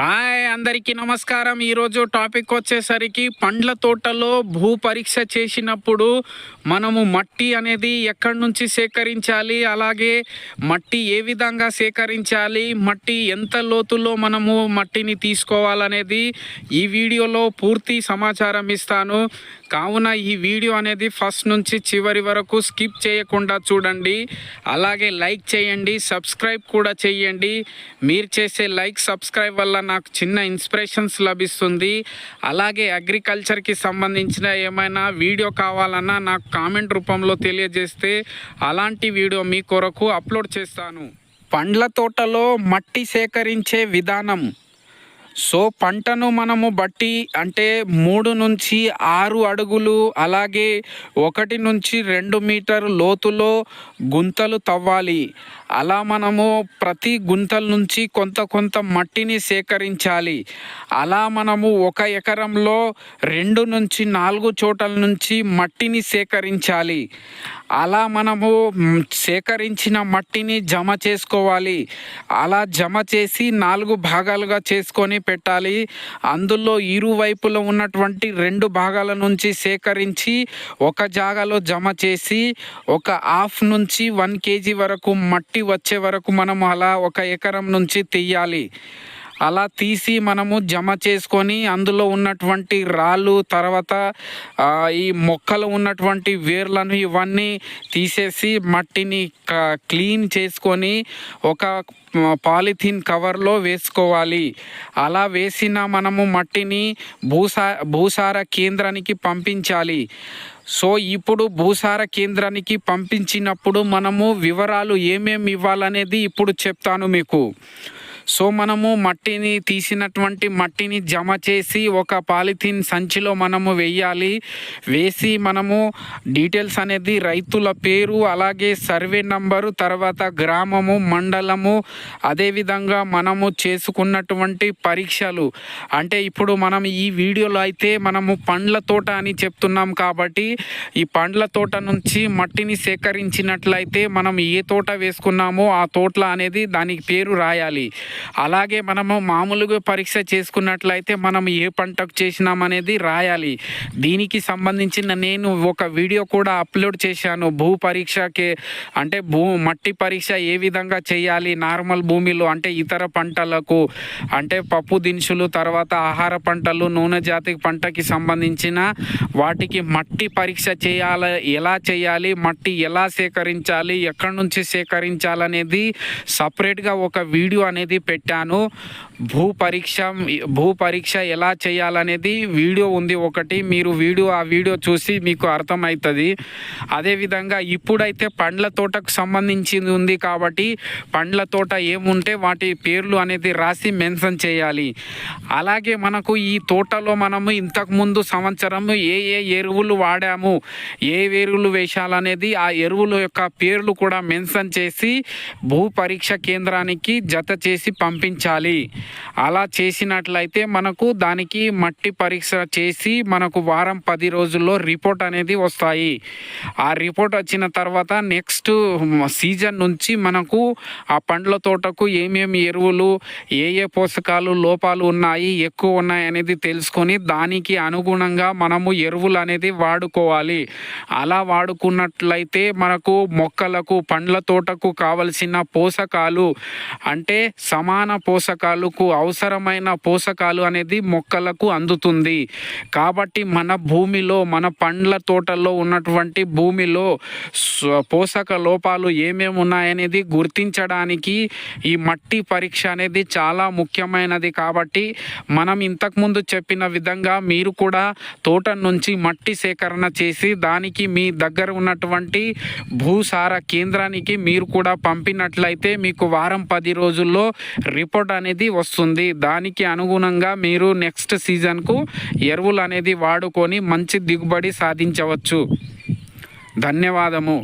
Hi అందరికీ నమస్కారం. ఈరోజు టాపిక్ వచ్చేసరికి పండ్ల తోటలో భూ పరీక్ష చేసినప్పుడు మనము మట్టి అనేది ఎక్కడి నుంచి సేకరించాలి? అలాగే మట్టి ఏ విధంగా సేకరించాలి? మట్టి ఎంత లోతులో మనము మట్టిని తీసుకోవాలనేది ఈ వీడియోలో పూర్తి సమాచారం ఇస్తాను. కావున ఈ వీడియో అనేది ఫస్ట్ నుంచి చివరి వరకు స్కిప్ చేయకుండా చూడండి. అలాగే లైక్ చేయండి సబ్స్క్రైబ్ కూడా చేయండి. మీరు చేసే లైక్ సబ్స్క్రైబ్ వల్ల నాకు చిన్న ఇన్స్పిరేషన్స్ లభిస్తుంది. అలాగే అగ్రికల్చర్కి సంబంధించిన ఏమైనా వీడియో కావాలన్నా నాకు కామెంట్ రూపంలో తెలియజేస్తే అలాంటి వీడియో మీ కొరకు అప్లోడ్ చేస్తాను. పండ్ల తోటలో మట్టి సేకరించే విధానం. సో పంటను మనము బట్టి అంటే మూడు నుంచి ఆరు అడుగులు అలాగే ఒకటి నుంచి రెండు మీటర్ లోతులో గుంతలు తవ్వాలి. అలా మనము ప్రతి గుంతల నుంచి కొంత కొంత మట్టిని సేకరించాలి. అలా మనము ఒక ఎకరంలో రెండు నుంచి నాలుగు చోటల నుంచి మట్టిని సేకరించాలి. అలా మనము సేకరించిన మట్టిని జమ చేసుకోవాలి. అలా జమ చేసి నాలుగు భాగాలుగా చేసుకొని పెట్టాలి. అందులో ఇరువైపులో ఉన్నటువంటి రెండు భాగాల నుంచి సేకరించి ఒక జాగాలో జమ చేసి ఒక హాఫ్ నుంచి వన్ కేజీ వరకు మట్టి వచ్చే వరకు మనం అలా ఒక ఎకరం నుంచి తీయాలి. అలా తీసి మనము జమ చేసుకొని అందులో ఉన్నటువంటి రాళ్ళు తర్వాత ఈ మొక్కలు ఉన్నటువంటి వేర్లను ఇవన్నీ తీసేసి మట్టిని క్లీన్ చేసుకొని ఒక పాలిథిన్ కవర్లో వేసుకోవాలి. అలా వేసిన మనము మట్టిని భూసా భూసార కేంద్రానికి పంపించాలి. సో ఇప్పుడు భూసార కేంద్రానికి పంపించినప్పుడు మనము వివరాలు ఏమేమి ఇవ్వాలనేది ఇప్పుడు చెప్తాను మీకు. సో మనము మట్టిని తీసినటువంటి మట్టిని జమ చేసి ఒక పాలిథిన్ సంచిలో మనము వేయాలి. వేసి మనము డీటెయిల్స్ అనేది రైతుల పేరు అలాగే సర్వే నంబరు తర్వాత గ్రామము మండలము అదేవిధంగా మనము చేసుకున్నటువంటి పరీక్షలు. అంటే ఇప్పుడు మనం ఈ వీడియోలో అయితే మనము పండ్ల తోట అని చెప్తున్నాం కాబట్టి ఈ పండ్ల తోట నుంచి మట్టిని సేకరించినట్లయితే మనం ఏ తోట వేసుకున్నామో ఆ తోటల అనేది దానికి పేరు రాయాలి. అలాగే మనము మామూలుగా పరీక్ష చేసుకున్నట్లయితే మనం ఏ పంటకు చేసినామనేది రాయాలి. దీనికి సంబంధించిన నేను ఒక వీడియో కూడా అప్లోడ్ చేశాను. భూ పరీక్షకి అంటే భూ మట్టి పరీక్ష ఏ విధంగా చేయాలి? నార్మల్ భూమిలో అంటే ఇతర పంటలకు అంటే పప్పు దినుసులు తర్వాత ఆహార పంటలు నూనె జాతి పంటకి సంబంధించిన వాటికి మట్టి పరీక్ష చేయాలి. ఎలా చేయాలి? మట్టి ఎలా సేకరించాలి? ఎక్కడి నుంచి సేకరించాలనేది సపరేట్గా ఒక వీడియో అనేది పెట్టాను. భూ పరీక్ష భూ పరీక్ష ఎలా చేయాలనేది వీడియో ఉంది ఒకటి. మీరు వీడియో ఆ వీడియో చూసి మీకు అర్థమవుతుంది. అదేవిధంగా ఇప్పుడైతే పండ్ల తోటకు సంబంధించింది ఉంది కాబట్టి పండ్ల తోట ఏముంటే వాటి పేర్లు అనేది రాసి మెన్షన్ చేయాలి. అలాగే మనకు ఈ తోటలో మనము ఇంతకుముందు సంవత్సరం ఏ ఏ ఎరువులు వాడాము ఏ ఎరువులు వేశాలనేది ఆ ఎరువుల యొక్క పేర్లు కూడా మెన్షన్ చేసి భూ పరీక్ష కేంద్రానికి జత చేసి పంపించాలి. అలా చేసినట్లయితే మనకు దానికి మట్టి పరీక్ష చేసి మనకు వారం పది రోజుల్లో రిపోర్ట్ అనేది వస్తాయి. ఆ రిపోర్ట్ వచ్చిన తర్వాత నెక్స్ట్ సీజన్ నుంచి మనకు ఆ పండ్ల తోటకు ఏమేమి ఎరువులు ఏ ఏ పోషకాలు లోపాలు ఉన్నాయి ఎక్కువ ఉన్నాయి అనేది తెలుసుకొని దానికి అనుగుణంగా మనము ఎరువులు అనేది వాడుకోవాలి. అలా వాడుకున్నట్లయితే మనకు మొక్కలకు పండ్ల తోటకు కావలసిన పోషకాలు అంటే సమాన పోషకాలకు అవసరమైన పోషకాలు అనేది మొక్కలకు అందుతుంది. కాబట్టి మన భూమిలో మన పండ్ల తోటల్లో ఉన్నటువంటి భూమిలో పోషక లోపాలు ఏమేమి ఉన్నాయనేది గుర్తించడానికి ఈ మట్టి పరీక్ష అనేది చాలా ముఖ్యమైనది. కాబట్టి మనం ఇంతకుముందు చెప్పిన విధంగా మీరు కూడా తోట నుంచి మట్టి సేకరణ చేసి దానికి మీ దగ్గర ఉన్నటువంటి భూసార కేంద్రానికి మీరు కూడా పంపినట్లయితే మీకు వారం పది రోజుల్లో రిపోర్ట్ అనేది వస్తుంది. దానికి అనుగుణంగా మీరు నెక్స్ట్ సీజన్కు ఎరువులు అనేది వాడుకొని మంచి దిగుబడి సాధించవచ్చు. ధన్యవాదము.